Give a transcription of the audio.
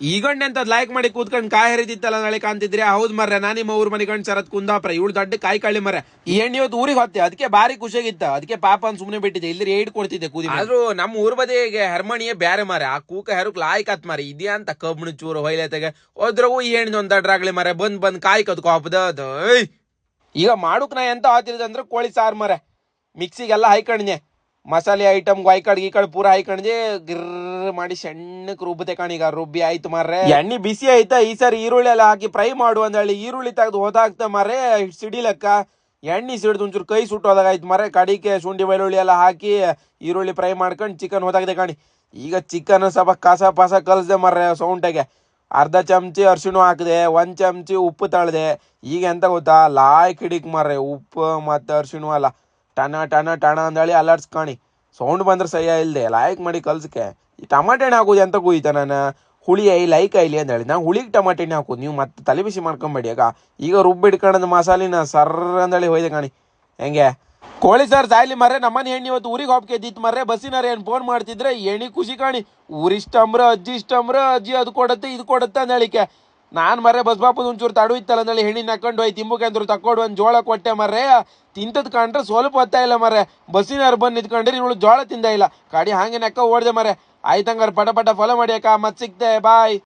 ಈಗಣ್ಣ ಅಂತ ಲೈಕ್ ಮಾಡಿ ಕೂತ್ಕೊಂಡು ಕಾಯಿ ಹರಿದಿತ್ತಲ್ಲ ನಾಳೆ ಕಾಣ್ತಿದ್ರೆ? ಹೌದ್ ಮರ್ರೆ, ನಾನು ನಿಮ್ಮ ಊರ್ ಮನೆ ಶರತ್ ಕುಂದಾಪ್ರ, ಇವಳು ದೊಡ್ಡ ಕಾಯಿ ಕಳ್ಳಿ ಮರ ಈ ಎಣ್ಣೆ ಇವತ್ತು ಊರಿಗೆ ಹೊತ್ತೆ ಅದಕ್ಕೆ ಬಾರಿ ಖುಷಿಯಾಗಿತ್ತ. ಅದಕ್ಕೆ ಪಾಪ ಅಂತ ಸುಮ್ಮನೆ ಬಿಟ್ಟಿದೆ ಇಲ್ಲಿ ಏಡ್ ಕೊಡ್ತಿದ್ದೆ ಕೂದಿ ಆದ್ರೂ ನಮ್ಮ ಊರ್ ಬದಿಗೆ ಹರ್ಮಣಿಯೇ ಬೇರೆ ಮಾರೆ ಆ ಕೂಕ ಹೆರಕ್ ಲಾಯ್ಕ್ ಆತ್ ಮಾರಿ ಇದೆಯಾ ಅಂತ ಕಬ್ಬಣ ಚೂರು ಹೊಯ್ಲೆತೆಗೆ ಹೋದ್ರವು ಈ ಎಣ್ಣೆ ಒಂದ್ ದಡ್ರಾಗ್ಲಿ ಮರ ಬಂದ್ ಬಂದ್ ಕಾಯಿ ಕದ್ಕೊ ಹಬ್ಬದ ಈಗ ಮಾಡುಕ್ ನಾ ಎಂತ ಆತಿರೋದು ಅಂದ್ರೆ ಕೋಳಿ ಸಾರ್ ಮರೆ ಮಿಕ್ಸಿಗೆಲ್ಲ ಹಾಯ್ಕಣ್ನೆ ಮಸಾಲೆ ಐಟಮ್ ಗಾಯ್ಕಾಡ್ ಗೀಕಾಡ್ ಪೂರ ಹಾಯ್ಕಣ್ದೆ ಗಿರ್ ಮಾಡಿ ಸಣ್ಣಕ್ ರುಬ್ಬತೆ ಕಾಣೀಗ ರುಬ್ಬಿ ಆಯ್ತು ಮಾರ್ರೆ. ಎಣ್ಣೆ ಬಿಸಿ ಆಯ್ತಾ ಈ ಸರಿ ಈರುಳ್ಳಿ ಎಲ್ಲ ಹಾಕಿ ಫ್ರೈ ಮಾಡು ಅಂತ ಹೇಳಿ ಈರುಳ್ಳಿ ತೆಗೆದು ಹೋದಾಗ್ತ ಮಾರ್ರೆ, ಸಿಡಿಲಕ್ಕ. ಎಣ್ಣೆ ಸಿಡಿದು ಒಂಚೂರು ಕೈ ಸುಟ್ಟೋದಾಗ ಆಯ್ತು ಮಾರ್ರೆ, ಕಡಿಕೆ, ಶುಂಠಿ, ಬೆಳ್ಳುಳ್ಳಿ ಎಲ್ಲ ಹಾಕಿ ಈರುಳ್ಳಿ ಫ್ರೈ ಮಾಡ್ಕೊಂಡು ಚಿಕನ್ ಹೋದಾಗದೆ ಕಾಣಿ. ಈಗ ಚಿಕನ್ ಸ್ವಲ್ಪ ಕಸ ಪಸ ಕಲಸ್ದೆ ಮಾರ್ರೆ ಸೌಂಟಾಗೆ ಅರ್ಧ ಚಮಚಿ ಅರ್ಶಿಣ ಹಾಕಿದೆ, ಒಂದು ಚಮಚಿ ಉಪ್ಪು ತಳ್ದೆ. ಈಗ ಎಂತ ಗೊತ್ತಾ? ಲಾಯ್ ಕಿಡಿಕ್ ಮಾರ್ರೆ, ಉಪ್ಪು ಮತ್ತೆ ಅರ್ಶಿಣ ಅಲ್ಲ. ಟನ ಟನ ಟನ ಅಲರ್ಟ್ಸ್ ಕಾಣಿ ಸೌಂಡ್ ಬಂದ್ರೆ ಸಹ್ಯ ಇಲ್ಲದೆ ಲಾಯಕ್ ಮಾಡಿ ಕಲ್ಸಕ್ಕೆ ಈ ಟಮಾಟೆ ಹಣ್ಣು ಹಾಕೋದು ಎಂತ ಕೂಯ್ತ ನಾನು? ಹುಳಿ ಐ ಲೈಕ್ ಐಲಿ ಅಂತ ಹೇಳಿ ಹುಳಿಗೆ ಟಮಾಟೆ ಹಣ್ಣು ಹಾಕೋದು, ನೀವು ಮತ್ತೆ ತಲೆ ಬಿಸಿ ಮಾಡ್ಕೊಂಬೇಡಿ, ಆಗ ಈಗ ರುಬ್ಬಿಡ್ಕೊಂಡ್ ಮಸಾಲಿನ ಸರ್ರ ಅಂದೇಳಿ ಹೋಯ್ದೆ ಕಾಣಿ. ಹೆಂಗೆ? ಕೋಳಿ ಸರ್, ಸಾಯ್ಲಿ ಮರ್ರೆ, ನಮ್ಮನೆ ಹೆಣ್ಣು ಇವತ್ತು ಊರಿಗೆ ಹೋಗ್ತಿದ್ದಿತ್ತು ಮರ್ರೆ. ಬಸ್ಸಿನಾರ ಏನು ಫೋನ್ ಮಾಡ್ತಿದ್ರೆ ಎಣಿ ಖುಷಿ ಕಾಣಿ. ಊರಿಷ್ಟಂಬ್ರ ಅಜ್ಜಿ ಇಷ್ಟಂಬ್ರ ಅಜ್ಜಿ ಅದು ಕೊಡತ್ತೆ, ಇದು ಕೊಡತ್ತೆ ಅಂದೇಳಿಕೆ. ನಾನ್ ಮರ್ರೆ ಬಸ್ ಬಾಪದ ಒಂಚೂರು ತಡು ಇತ್ತಲ್ಲ ಹೆಣ್ಣಿನ ಹಾಕೊಂಡು ಹೋಯ್, ತಿಂಬುಕೆ ಅಂದ್ರು ತಕೊಂಡು ಒಂದ್ ಜೋಳ ಕೊಟ್ಟೆ ಮರ್ರೆ. ತಿಂತದ್ ಕಂಡ್ರೆ ಸ್ವಲ್ಪ ಹೊತ್ತ ಇಲ್ಲ ಮರ್ರೆ. ಬಸ್ಸಿನವ್ರು ಬಂದ್ ನಿಂತ್ಕೊಂಡ್ರೆ, ಇವಳು ಜೋಳ ತಿಂದ ಇಲ್ಲ. ಗಾಡಿ ಹಾಗೆ ನೆಕ್ಕ ಓಡ್ದೆ ಮರ್ರೆ. ಆಯ್ತಂಗಾರ, ಪಟ ಪಟ ಫಾಲೋ ಮಾಡಿ ಅಕ್ಕ ಮತ್ ಸಿಗ್ತೆ ಬಾಯ್